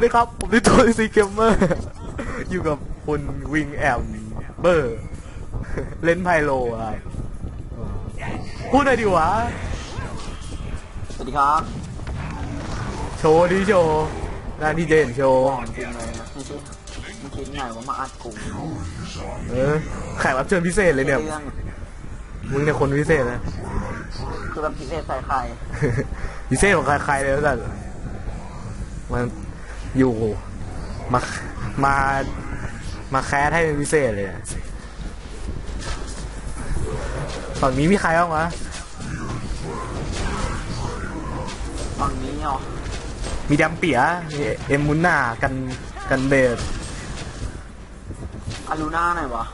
วัสดีครับ ผมดิโทซีเกมเมอร์ อยู่กับคุณวิงแอมเบอร์ เล่นไพโลครับพูดหน่อยดิวะ สวัสดีครับ โชว์ดิโชว์หน้าที่เด่นโชว์ก่อนจริงเลยนะไม่ใช่ไม่คิดไงว่ามาอัดกูเออแขกรับเชิญพิเศษเลยเนี่ย เรื่องมึงเนี่ยคนพิเศษนะ คือแบบพิเศษใส่ไข่พิเศษของใครๆเลยแล้วกันมัน อยู่ มามามาแคสให้เป็นพิเศษเลยอะฝั่งนี้มีใครบ้างวะฝั่งนี้เหรอมีดัมเปียมีเอ็มมุนนากันกันเบสอารูน่าหน่อยวะ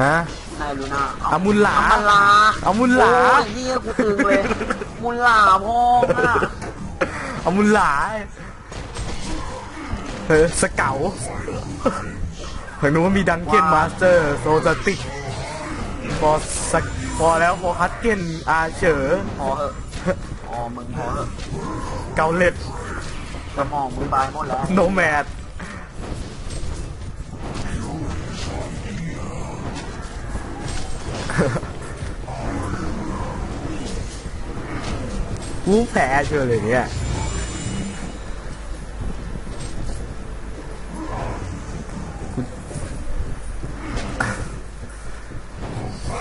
ฮะนายอารูน่าอามุลหลาอามุลลาอามุลหลาโอ้ยเฮียกูตึงเลย มุลลาพ่อน่ะเอามุนหลา เออสเก๋าเห็นว่ามีดังเก้นมาสเตอร์โซสติกพอสกพอแล้วพอคัดเก้นอาเฉอพอเหอะพอมึงพอเหอะเกาเล็ดสมองมึงตายหมดแล้วโนแมดกูแพ้เชื่อเลยเนี่ย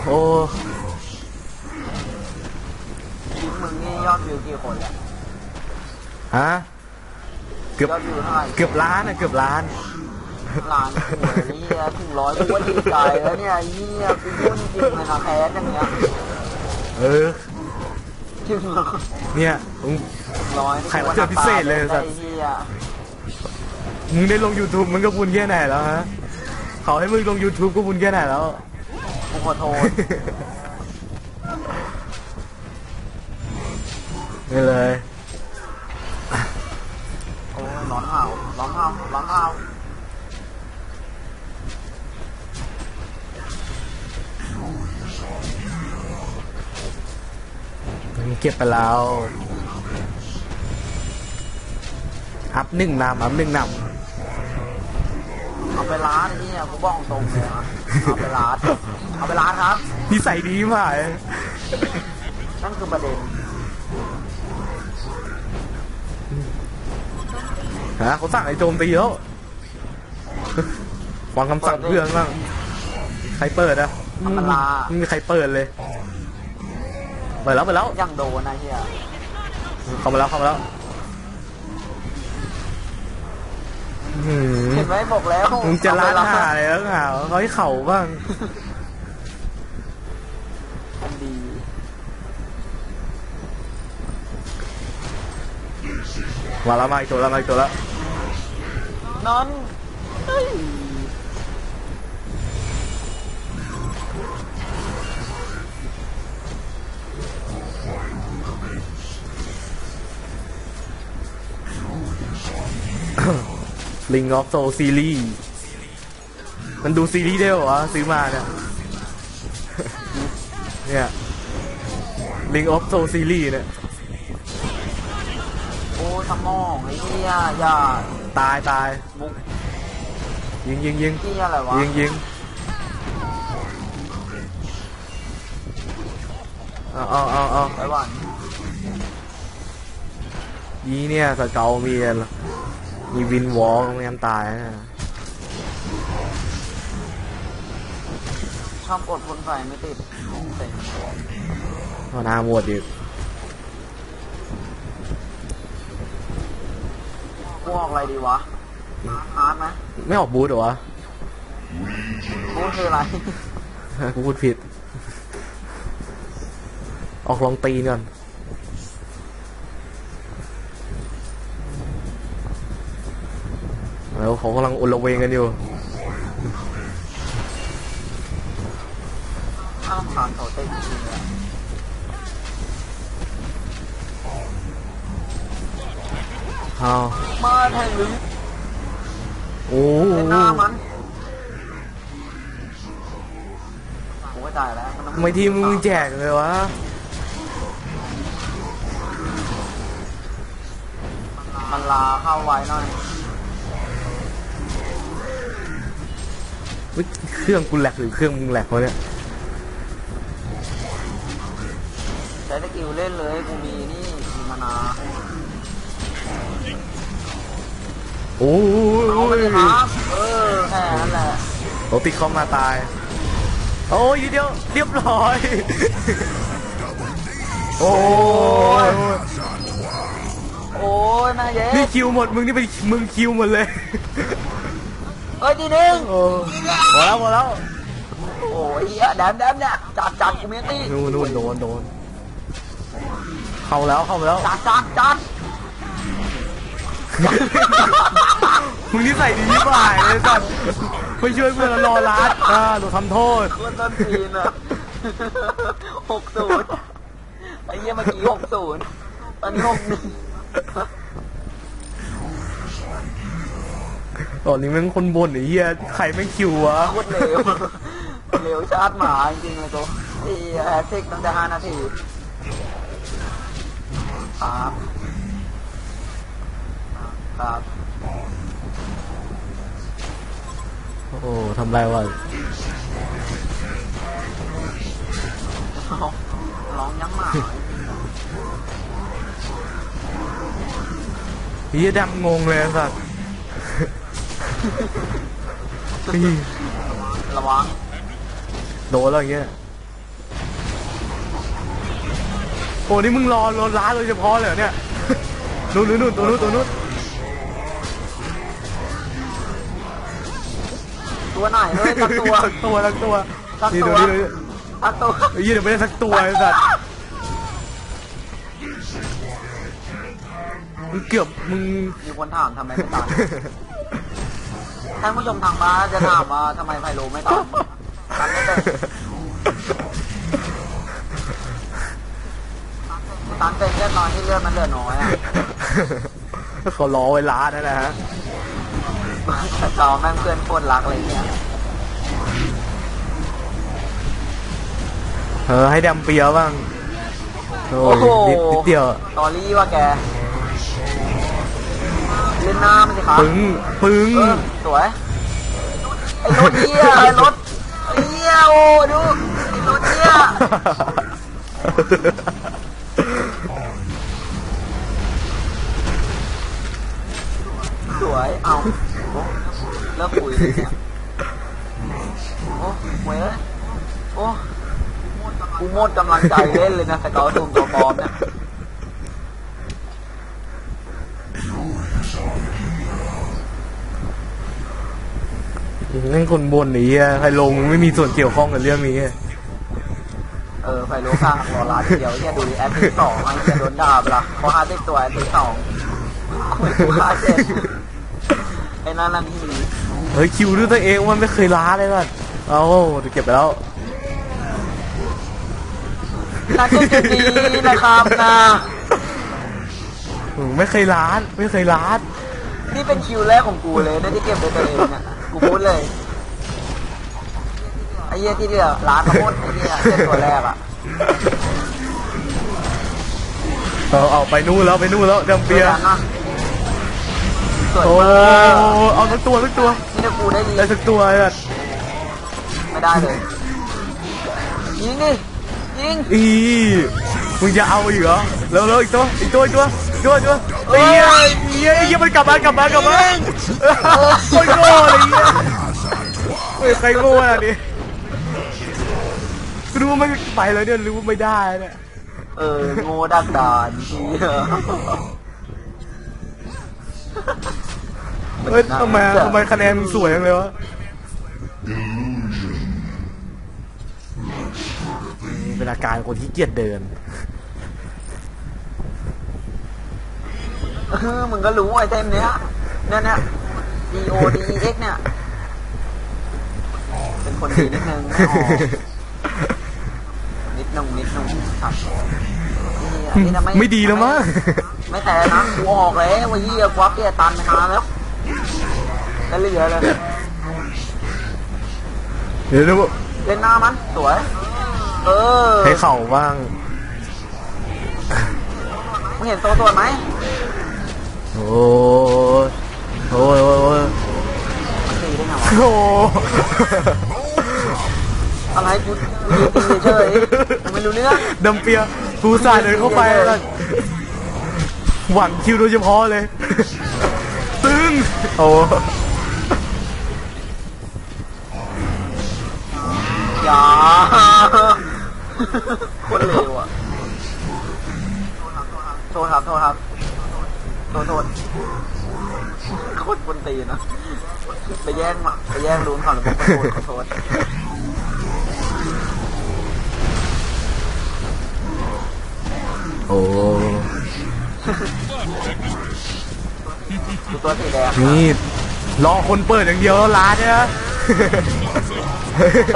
โอ้ คลิปมึงนี่ยอดวิวกี่คนแล้ว ฮะ เกือบยอดวิวเท่าไหร่เกือบล้านอะเกือบล้านล้านหัวเฮียถึงร้อยกูก็ดีใจแล้วเนี่ยเฮียกูพูดจริงเลยนะแพ้อย่างเงี้ยเออถึงร้อยเนี่ยมึงร้อยนี่ใครรับเชิญพิเศษเลยสัสัตตว์ว์เฮียมึงได้ลง YouTube มึงก็บุญแค่ไหนแล้วฮะเขาให้มึงลง YouTube ก็บุญแค่ไหนแล้วกูขอโทษนี่เลย อนเห่าร้อนเห่าร้อนเห่ามึงเก็บไปแล้วอัพหนึ่งนำอัพหนึ่งนเอาไปร้านไอ้เนี่ยกูบอกตรงเลยอะเอาไปร้านเอาไปร้านครับำนิสัยดีมากนั่นคือประเด็น ฮะเขาสั่งไอ้โจมตีแล้วฟังคำสั่งเพื่อนบ้างใครเปิดอะไม่มีใครเปิดเลยเปิดแล้วเปิดแล้วยังโดนนะเฮียเข้ามาแล้วเข้ามาแล้วอื้อหืเห็อนไหมบอกแล้วมึงจะล้านเอไปหาอะไรแล้วหาเขาให้เข่าบ้างอันดีมาแล้วมาอีกตัวแล้วมาอีกตัวแล้ว นอนเฮ้ยลิงออฟโซซีรีส์มันดูซีรีส์ได้เหรอวะซื้อมาเนี่ย เนี่ยลิงออฟโซซีรีส์เนี่ย สมองไอ้เฮียอย่าตายตายมุกยิงยิงยิงเฮียอะไรวะยิงยิงเอาเอาเอาเอาไปหวันยีเนี่ยสเกลมีอะไรมีวินวอล์กไม่งั้นตายนะชอบกดพ่นไฟไม่ติดเต็มเอาหน้าหมดอี กกูออกอะไรดีวะฮาร์ดไหมไม่ออกบูธเหรอวะกูคืออะไร กูพูดผิด ออกลองตีนก่อนแล้วเขากำลังอุลเวงกันอยู่ข้ามผ่านเขาเต็ม เข้าบ้าแห่งนี้โอ้โหนหน้ามันผมก็ตายแล้วไม่ทีมึงแจกเลยวะมันลาเข้าไว้หน่อยเครื่องกูแหลกหรือเครื่องมึงแหลกวะเนี่ยใช้ตะกิวเล่นเลยกูมีนี่มีมานา โอ้ยเอาไปเลยครับ เออแค่นั้นแหละโรติเข้ามาตาย โอ้ยเดียวเรียบร้อย โอ้ยโอ้ยม่เย็นี่คิวหมดมึงนี่เป็นมึงคิวหมดเลยเอ้ยทีหนึ่งโอ้หมดแล้วหมดแล้วโอ้ยเหี้ยแดมแดมเนี่ยจัดจัดกูเมีตี้นู่นนู่นโดนโดนเข้าแล้วเข้าแล้วจัดจัดจัด มึงนี่ใส่ดีที่ฝ่ายเลยสัตว์ไม่ช่วยเพื่อนแล้วรอรัดอ่าโดนทำโทษ คนต้นทีนอะหกศูนย์ไอ้เหี้ยเมื่อกี้หกศูนย์ตอนนี้หกหนึ่งตอนนี้แม่งคนบ่นไอ้เหี้ยใครไม่งคิววะ โคตรเร็วเร็วชาติหมาจริงๆเลยตัวไอ้แฮชแท็กตั้งแต่ห้านาทีครับ ครับ โอ้ทำไรวะเอาร้องยังหมาเหี้ยดำงงเลยสัตว์พี่ระวัง โดนแล้วอย่างเงี้ยโอ้นี่มึงรอรถร้านโดยเฉพาะเลยเหรอเนี่ยนู่นนู่นนู่นตัวนู้นตัวนู้น ตัวไหนเลยตักตัวสักตัวสักตัวสักนี่ตัดูวนี่ดูนี่ตักตัวไอ้ยี่เดี๋ยวไม่ได้สักตัวไอ้สัตว์มึงเกือบมึง มีคนถามทำไมไม่ตายท่านผู้ชมทางบ้านจะถามว่าทำไมไพโลไม่ตายตันไม่เป็นตันเป็นแค่ตอนที่เลือดมันเหลือน้อยอะ เขารอเวลานั่นแหละฮะ แต่จอแม่งเพื่อนโคตรรักอะไรเงี้ยเออให้ดำเปียวบ้างโอ้โอ้ยโหนิดนิดเดียวตอรี่ว่าแกเล่นหน้ามันสิครับปึ้งปึ้งเออสวยไอ้รถเหี้ยไอ้รถไอ้เหี้ยโอ้ดูไอ้รถเหี้ย เลิกคุยเลยเนี่ยโอ้เว้ยโอ้กูหมดกำลังใจเล่นเลยนะสเกลตูมตัวปลอมเนี่ยนั่นคนบนหนีอะใครลงมึงไม่มีส่วนเกี่ยวข้องกับเรื่องนี้อะเออไฟโลข้างรอร้านเดียวแค่ดูแอดที่สองไอ้จะโดนด่าไปละเพราะอาร์ติตัวแอดที่สองคุยกูอาร์เจ็ดไอ้นั่นนั่นที่ เฮ้ยคิวด้วยตัวเองมันไม่เคยล้าเลยว่ะเอาเดี๋ยวเก็บไปแล้วนั่นก็จะดีนะครับนะมึงไม่เคยล้านไม่เคยล้านนี่เป็นคิวแรกของกูเลยได้ที่เก็บด้วยตัวเองเนี่ยกูพูดเลยไอ้เหี้ยที่เหลือร้านทั้งหมดไอ้เหี้ยเส้นตัวแรกอะเอาเอาไปนู่นแล้วไปนู่นแล้วดำเปีย ด้วยกันนะสวยโอ้มากเอาสักตัวสักตัวนี่ถ้ากูได้ดีได้สักตัวเลยอะไม่ได้เลยยิงดิยิงอีมึงจะเอาอีกเหรอเร็วเร็วอีกตัวอีกตัวอีกตัวอีกตัวอีกตัวเอ้เฮ้ยยเฮ้ยเฮ้ยมันกลับมากลับมากลับมาโคตรโง่เลยเหี้ยเฮ้ยใครโง่อะนี่รู้ว่าไม่ไปแล้วเนี่ยรู้ว่าไม่ได้เนี่ยเออโง่ดักดานเหี้ย เฮ้ยทำไมทำไมคะแนนมึงสวยจังเลยวะนี่เป็นอาการคนที่เกียจเดินเออมึงก็รู้ไอเทมเนี้ยเนี่ยเนี่ย D O D E X เนี่ย เป็นคนดีนิดนึงไม่ออกนิดนึงนิดนึงครับนี่นี่นะไม่ดีแล้วมั้ง ไม่แต่นะกูออกแล้วว่าเยี่ยกว่าเปียตันไปนานแล้ว แล้วเหลือเลยเดี๋ยวดูเล่นหน้ามันสวย เออให้เข่าบ้างมึงเห็นตัวตัวไหมโอ้ยโอ้ยโอ้ยโอ้ยโอเคตีได้ไงวะโอ้อะไรกูกูยืนตีเฉยๆกูไม่รู้เรื่องดำเปียกูสายเดินเข้าไปแล้วหวังคิวโดยเฉพาะเลยตึง โอ้อย่าคนเลวอะ โทษครับ โทษครับ โทษโทษโคตรคนตีนะ ไปแย่งมาไปแย่งลุ้นเขาหรือผมขอโทษขอโทษโอ้ ดูตัวสีแดงนี่รอคนเปิดอย่างเดียวแล้วร้านเนี่ย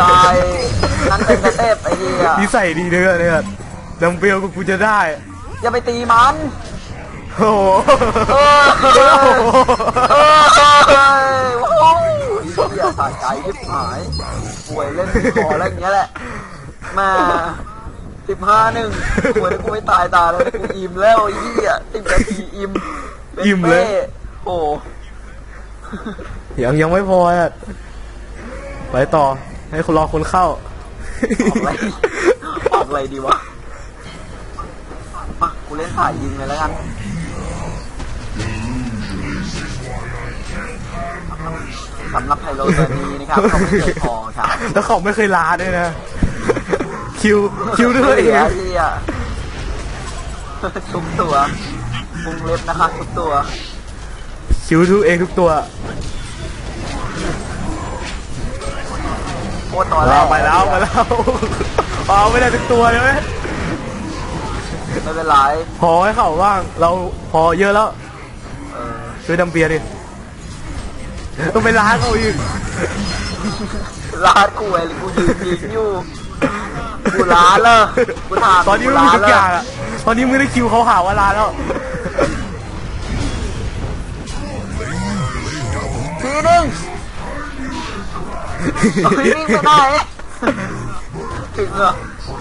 ตายนั่นเป็นสเต็ปไอ้เหี้ยนิสัยดีเด้อเนี่ยดำเปียวก็กูจะได้ อย่าไปตีมันโอ้โหเออเออเออโอ้โหเหี้ยสะใจยิบหายป่วยเล่นคอแล้วอย่างเงี้ยแหละมาสิบห้าหนึ่งป่วยแล้วกูไม่ตายตายแล้วกูอิ่มแล้วไอ้เหี้ยสิบนาทีอิ่มป็นอิ่มเลยป้ โอ้ยังยังไม่พออะไปต่อ ให้คนรอคนเข้า ออกอะไรออกอะไรดีวะมากูเล่นสายยิงเลยแล้วกันสำหรับไฮโลตัวนี้นะครับเขาไม่เคยพอครับแล้วเขาไม่เคยลาด้วยนะ คิวคิวด้วยเหเอลืงอที่อะทุกตัวพุงเล็บนะคะทุกตัว คิวทุกเองทุกตัวโอ้ตัวแรเรากไปแล้วไปแล้วเอาไม่ได้ทุกตัวเลยไหมไม่เป็นไรพอให้เขาบ้าง เราพอเยอะแล้วเออช่วยดำเปียดิต้องไปล้างเขาอีกลาดกูไอ้กูยืนยิงอยู่ กูลาเลยกูถามตอนนี้กูมึงลาทุกเลอย่างอะตอนนี้มึงได้คิวเขาหาว่าลาแล้ว ทีนึงเฮ้ยวิ่งไปไหนถึงเหรอ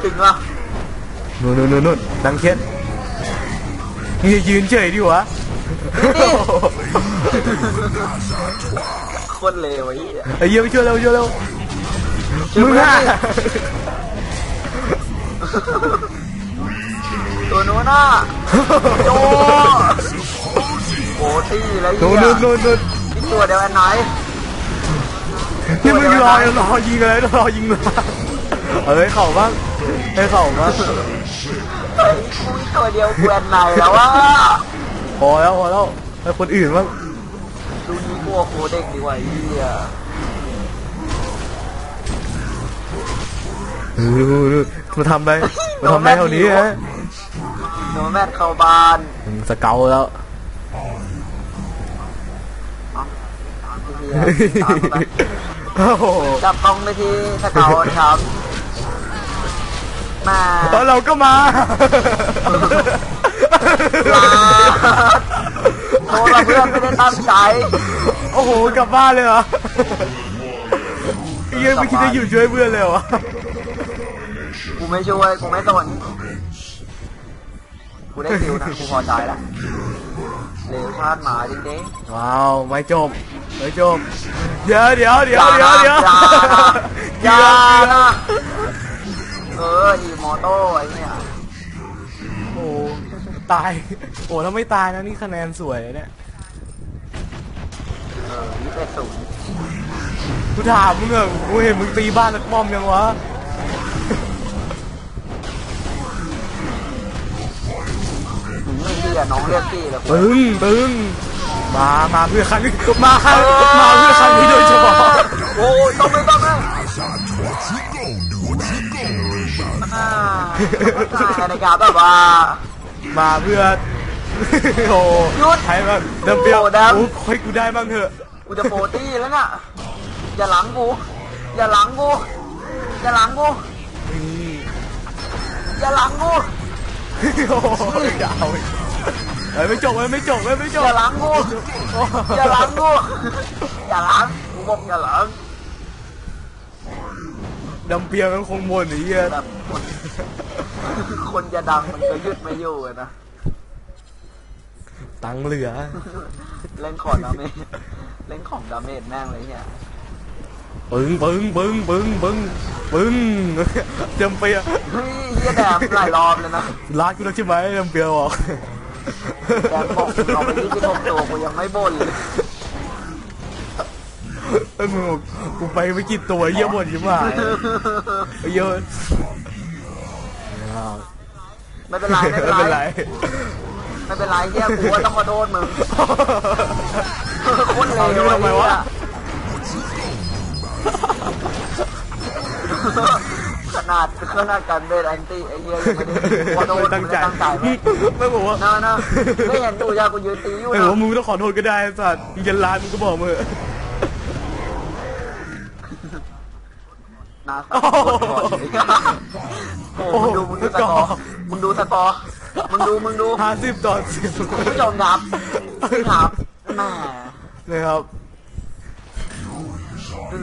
ถึงเหรอนู่นนู่นนู่นนู่นนังเค็ดมึงอย่ายืนเฉยดิวะโคตรเลวไอ้เหี้ยไอ้เยี่ยมช่วยเร็วช่วยเร็วมึงอะตัวนู้นน่ะโจโอ้ตี้แล้วนู่นเหี้ยนู่นนู่นนู่นนี่ ตัวเดียวกันไหนนี่มึงรอรอยิงเลยรอยิงเลยเอ้ยเข่าบ้างให้เข่าบ้างเฮ้ยกูตัวเดียวกูแอนไหนแล้ววะพอแล้วพอแล้วให้คนอื่นบ้างดูนี้กูโคเด็กดีกว่าไอ้เหี้ยเออมาทำอะไรมาทำอะไรเท่านี้ฮะโนแมทเข้าบ้านมึงสเกลแล้ว ไอ้เหี้ยตามเข้าไปโอ้โหจับต้องไปที่สเกาต์ครับ มาแล้วเราก็มาลาโทรมาเพื่อนไม่ได้ตั้งใจ โอ้โหกลับบ้านเลยเหรอไอ้เหี้ยังไม่คิดจะอยู่ช่วยเพื่อนเลยเหรอวะกูไม่ช่วย กูไม่สนกูได้คิวนะ กูพอใจแล้วเหลวชาติหมาจริงว้าวไม่จบไม่จบเดี๋ยวเดี๋ยวๆเดี๋ยวเดี๋ยวเดี๋ยวอย่านะเกลือเกลืออย่านะเอออีโมโต้ไอ้เนี่ยโอ้ตาย โอ้ถ้าไม่ตายนะนี่คะแนนสวยเลยเนี่ยเออยี่สิบศูนย์กูถามมึงอะกูเห็นมึงตีบ้านนักป้อมยังวะ ถึงไม่เชื่อน้องเรียกพี่เลยกูตึงตึงมามาเพื่อครั้งนี้มามาเพื่อครั้งนี้โดยเฉพาะโอ้ยต้องเลยต้องเลยอ่าแต่ในการแบบว่ามาเพื่อโอ้หยุดใช้แบบเดิมเปรียวโอ้ดำโอ้ค่อยกูได้บ้างเถอะกูจะโปรตี้แล้วน่ะอย่าหลังกูอย่าหลังกูอย่าหลังกูนี่อย่าหลังกูโอ้ยจะเอาอีก เอ้ยไม่จบเลยไม่จบเลยไม่จบอย่าหลังกูโอ้อย่าหลังกูอย่าหลังกูบอกอย่าหลังดำเปียวมันคงบ่นไอ้เหี้ยแบบคนคนจะดังมันก็ยึดไม่อยู่อะนะตังค์เหลือ เล่นคอร์ดนะเมเล่นของดาเมจแม่งเลยเนี่ยปึ้งปึ้งปึ้งปึ้งปึ้งปึ้งจำเปียเฮ้ยเฮียแดมหลายรอบเลยนะรักกูแล้วใช่ไหมจำเปียบอก แดมบอกเอาไปที่ที่หกตัวกูยังไม่บ่นเลยเอ้ยมึงบอกกูไปไม่กี่ตัวเยี่ยหมดยิ่งหายเยอะไม่เป็นไรไม่เป็นไม่เป็นไรไรไม่เป็นไรเฮียกูว่าต้องขอโทษมึงโคตรเลเอาวดูทำไมวะ ขนาดขนาดการเบสแอนตี้ไอ้เหี้ยยังไม่ได้ขอโทษไม่ตั้งใจไม่ได้ตั้งใจไหมไม่บอกว่านะนะไม่เห็นดูยากูยืนตีอยู่ไม่นะบอกว่ามึงไม่ต้องขอโทษก็ได้สัตว์มึงจะร้านมึงก็บอกมึงนาสโอ้โหมึงดูมึงดูสกอร์มึงดูสกอร์มึงดูมึงดูห้าสิบต่อสิบคุณผู้ชมครับนี่ครับแหม่นะครับ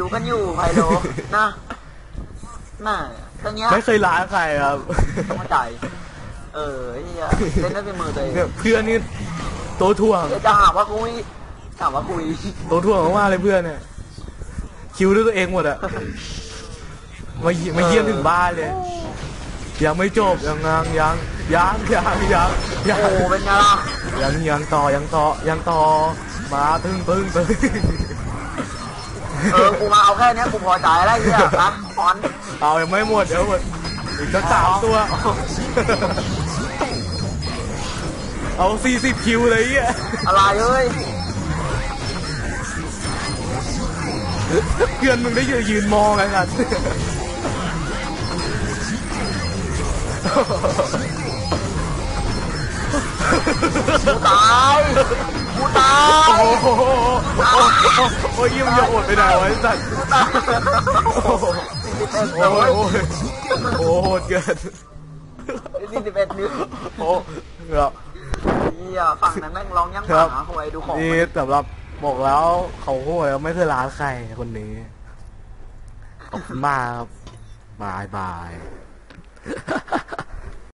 รู้ๆกันอยู่ไพโลนะ แหม่ตอนเนี้ยไม่เคยร้านใครครับต้องเข้าใจ เออไอ้เหี้ยเล่นได้เป็นมือตัวเองเนี่ยเพื่อนนี่โตวถ่วงเดี๋ยวจะหาว่าคุยถามว่าคุยโตวถ่วงมากๆเลยเพื่อนเนี่ย คิวด้วยตัวเองหมดอะมาเยี่ยมาเยี่ยมถึงบ้านเลย ยังไม่จบยังยังยังยังยังยังยังโอ้เป็นไงล่ะ ยังยังต่อยังต่อยังต่อมาตึ้งตึ้งตึ้ง เออ กูมาเอาแค่เนี้ยกูพอใจแล้วไอ้เหี้ยนะฟอนเอายังไม่หมดเดี๋ยวหมดอีกสักสามตัว เอาสี่สิบคิวเลยไอะอะไรเอ้ยเพื่อนมึงได้ยืนยืนมองกันกันกูตายกูตาย โอ้โห โอ้ยยิ่งจะอดไปไหนวะไอ้สัตว์กูตายสิบเอ็ดโอ้เลยโอ้ยโอ้โหดเกินนี่สิบเอ็ดนิ้วโอ้ครับเหี้ยฝั่งนั้นแม่งร้องยังหครับมาหวยดูของนี่สำหรับบอกแล้วเขาโหดแล้วไม่เคยร้านใครคนนี้ขอบคุณมากครับบายบาย